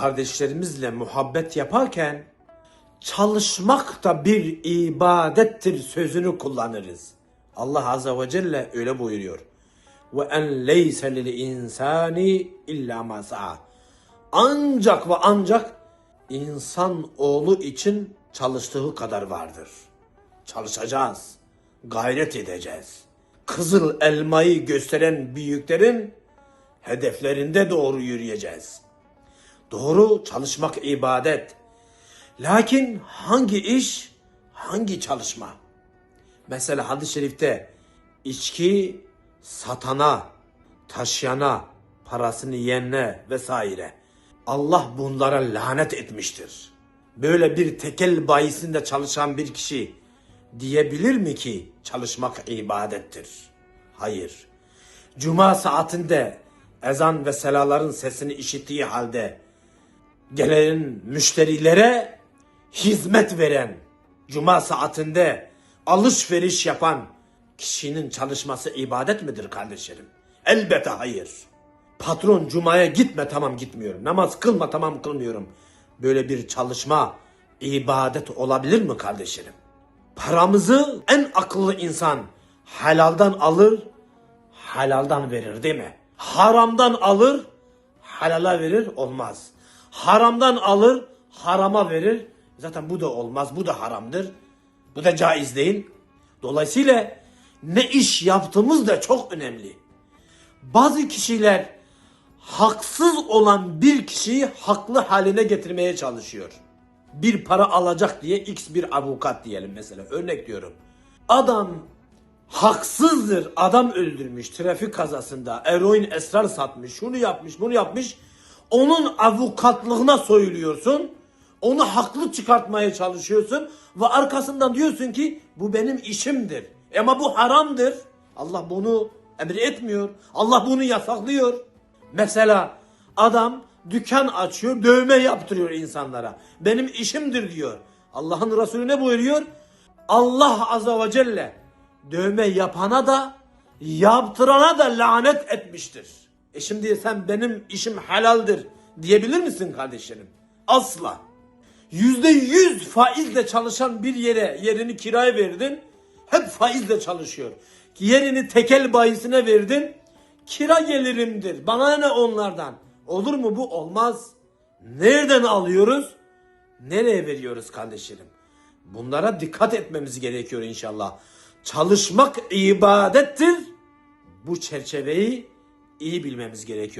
kardeşlerimizle muhabbet yaparken çalışmak da bir ibadettir sözünü kullanırız. Allah Azze ve Celle öyle buyuruyor. Ve en leyse lil insani illa ma. Ancak ve ancak insan oğlu için çalıştığı kadar vardır. Çalışacağız. Gayret edeceğiz. Kızıl elmayı gösteren büyüklerin hedeflerinde doğru yürüyeceğiz. Doğru çalışmak ibadet. Lakin hangi iş, hangi çalışma? Mesela hadis-i şerifte içki satana, taşıyana, parasını yiyenle vesaire. Allah bunlara lanet etmiştir. Böyle bir tekel bayisinde çalışan bir kişi diyebilir mi ki çalışmak ibadettir? Hayır. Cuma saatinde ezan ve selaların sesini işittiği halde gelen müşterilere hizmet veren, cuma saatinde alışveriş yapan kişinin çalışması ibadet midir kardeşlerim? Elbette hayır. Patron cumaya gitme tamam gitmiyorum. Namaz kılma tamam kılmıyorum. Böyle bir çalışma ibadet olabilir mi kardeşlerim? Paramızı en akıllı insan halaldan alır, halaldan verir değil mi? Haramdan alır, halala verir olmaz. Haramdan alır, harama verir. Zaten bu da olmaz, bu da haramdır. Bu da caiz değil. Dolayısıyla ne iş yaptığımız da çok önemli. Bazı kişiler haksız olan bir kişiyi haklı haline getirmeye çalışıyor. Bir para alacak diye x bir avukat diyelim mesela örnek diyorum. Adam haksızdır. Adam öldürmüş trafik kazasında. Eroin esrar satmış. Şunu yapmış, bunu yapmış. Onun avukatlığına soyuluyorsun. Onu haklı çıkartmaya çalışıyorsun ve arkasından diyorsun ki bu benim işimdir. Ama bu haramdır. Allah bunu emretmiyor. Allah bunu yasaklıyor. Mesela adam dükkan açıyor, dövme yaptırıyor insanlara. Benim işimdir diyor. Allah'ın Resulü ne buyuruyor? Allah azze ve celle dövme yapana da yaptırana da lanet etmiştir. E şimdi sen benim işim helaldir diyebilir misin kardeşlerim? Asla. Yüzde yüz faizle çalışan bir yere yerini kiraya verdin. Hep faizle çalışıyor. Yerini tekel bayisine verdin. Kira gelirimdir. Bana ne onlardan? Olur mu bu? Olmaz. Nereden alıyoruz? Nereye veriyoruz kardeşlerim? Bunlara dikkat etmemiz gerekiyor inşallah. Çalışmak ibadettir. Bu çerçeveyi iyi bilmemiz gerekiyor.